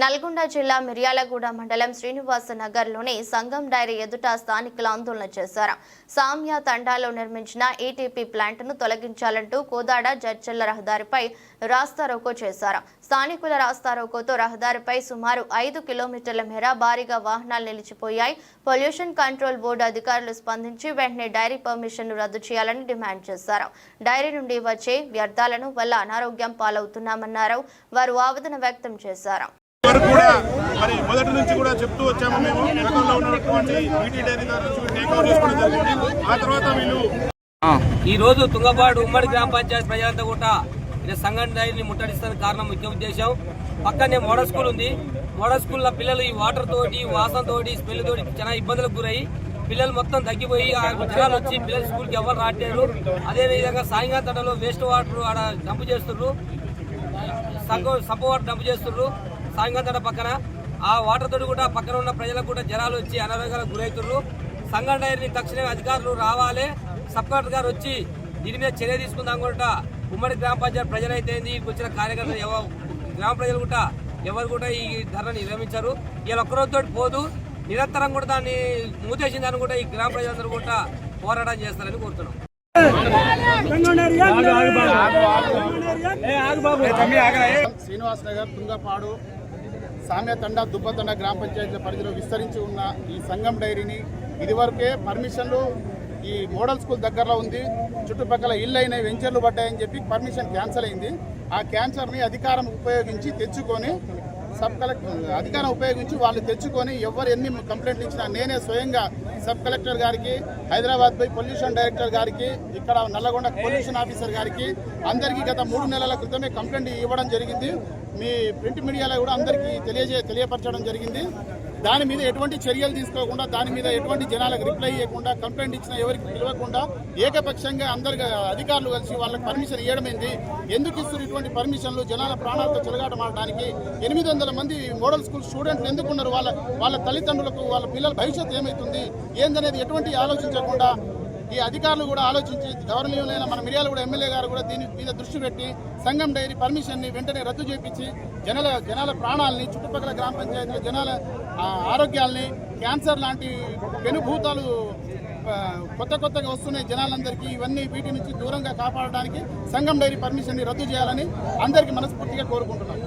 నల్గొండ జిల్లా మిర్యాలగూడ మండలం శ్రీనివాస నగర్లోని సంగం డైరీ ఎదుట స్థానికులు ఆందోళన చేశారు. సామ్య తండాలో నిర్మించిన ఈటీపీ ప్లాంట్ను తొలగించాలంటూ కోదాడ జడ్చెల్ల రహదారిపై రాస్తారోకో చేశారు. స్థానికుల రాస్తారోకోతో రహదారిపై సుమారు ఐదు కిలోమీటర్ల మేర భారీగా వాహనాలు నిలిచిపోయాయి. పొల్యూషన్ కంట్రోల్ బోర్డు అధికారులు స్పందించి వెంటనే డైరీ పర్మిషన్ను రద్దు చేయాలని డిమాండ్ చేశారు. డైరీ నుండి వచ్చే వ్యర్థాలను వల్ల అనారోగ్యం పాలవుతున్నామన్నారు. వారు ఆవేదన వ్యక్తం చేశారు. వరకు కూడా మరి మొదటి నుంచి కూడా చెప్తూ వచ్చాము మేము. గతంలో ఉన్నటువంటి బీటీ డైరీ చేసుకోవడం జరిగింది. ఆ తర్వాత వీళ్ళు ఈ రోజు తుంగపాడు ఉమ్మడి గ్రామ పంచాయతీ ప్రజలంతా కూడా ఇలా సంఘటన డైరీని ముట్టడిస్తానికి కారణం ముఖ్య ఉద్దేశం. పక్కనే మోడల్ స్కూల్ ఉంది. మోడల్ స్కూల్లో పిల్లలు ఈ వాటర్ తోటి వాసన తోటి స్మెల్ తోటి చాలా ఇబ్బందులకు గురై పిల్లలు మొత్తం తగ్గిపోయి ఆ జనాలు వచ్చి పిల్లలు స్కూల్కి ఎవరు రాట్లేరు అదే విధంగా సాయంకాలం తటలో వేస్ట్ వాటర్ ఆడ డంప్ చేస్తున్నారు సగం సబ్బ వాటర్ డంప్ చేస్తున్నారు సాయంకాలం తట పక్కన ఆ వాటర్ తోటి కూడా పక్కన ఉన్న ప్రజలకు కూడా జనాలు వచ్చి అనారోగ్యాలకు గురవుతున్నారు సంఘం డైరీని తక్షణమే అధికారులు రావాలి. సబ్ కలెక్టర్ గారు వచ్చి దీని మీద చర్య తీసుకుందాం కూడా ఉమ్మడి గ్రామ పంచాయతీ ప్రజలైతే ఈడికి వచ్చిన కార్యకర్తలు ఎవ- గ్రామ ప్రజలు కూడా ఎవరు కూడా ఈ ధరని నిర్వహించారు. వీళ్ళ ఒక్కరోజుతో పోదు. నిరంతరం కూడా దాన్ని మూతేసిన దాన్ని కూడా ఈ గ్రామ ప్రజలందరూ కూడా పోరాటం చేస్తారని కోరుతున్నాం. శ్రీనివాస్ నగర్ తుంగపాడు సామ్యతండ దుబ్బతండ గ్రామ పంచాయతీల పరిధిలో విస్తరించి ఉన్న ఈ సంఘం డైరీని ఇదివరకే పర్మిషన్లు ఈ మోడల్ స్కూల్ దగ్గరలో ఉంది. చుట్టుపక్కల ఇల్లు అయినాయి వెంచర్లు పడ్డాయని చెప్పి పర్మిషన్ క్యాన్సిల్ అయింది. ఆ క్యాన్సర్ని అధికారం ఉపయోగించి తెచ్చుకొని సబ్ కలెక్టర్ అధికారం ఉపయోగించి వాళ్ళు తెచ్చుకొని ఎవరు ఎన్ని కంప్లైంట్లు ఇచ్చినా నేనే స్వయంగా సబ్ కలెక్టర్ గారికి హైదరాబాద్ పై పొల్యూషన్ డైరెక్టర్ గారికి ఇక్కడ నల్లగొండ పొల్యూషన్ ఆఫీసర్ గారికి అందరికీ గత మూడు నెలల క్రితమే కంప్లైంట్ ఇవ్వడం జరిగింది. మీ ప్రింట్ మీడియాలో కూడా అందరికీ తెలియజే తెలియపరచడం జరిగింది. దాని మీద ఎటువంటి చర్యలు తీసుకోకుండా దాని మీద ఎటువంటి జనాలకు రిప్లై ఇవ్వకుండా కంప్లైంట్ ఇచ్చిన ఎవరికి పిలవకుండా ఏకపక్షంగా అందరు అధికారులు కలిసి వాళ్ళకి పర్మిషన్ ఇవ్వడమైంది ఎందుకు ఇస్తున్నారు ఇటువంటి పర్మిషన్లు జనాల ప్రాణాలతో చెలగాటమాడడానికి ఎనిమిది వందల మంది మోడల్ స్కూల్ స్టూడెంట్లు ఎందుకున్నారు వాళ్ళ వాళ్ళ తల్లిదండ్రులకు వాళ్ళ పిల్లల భవిష్యత్తు ఏమవుతుంది ఏందనేది ఎటువంటి ఆలోచించకుండా ఈ అధికారులు కూడా ఆలోచించి గవర్నీయులైన మన మిర్యాల కూడా ఎమ్మెల్యే గారు కూడా దీని మీద దృష్టి పెట్టి సంఘం డైరీ పర్మిషన్ని వెంటనే రద్దు చేపించి జనాల జనాల ప్రాణాలని చుట్టుపక్కల గ్రామ పంచాయతీల జనాల ఆరోగ్యాల్ని క్యాన్సర్ లాంటి పెనుభూతాలు కొత్త కొత్తగా వస్తున్నాయి జనాలందరికీ. ఇవన్నీ వీటి నుంచి దూరంగా కాపాడడానికి సంఘం డైరీ పర్మిషన్ని రద్దు చేయాలని అందరికీ మనస్ఫూర్తిగా కోరుకుంటున్నాం.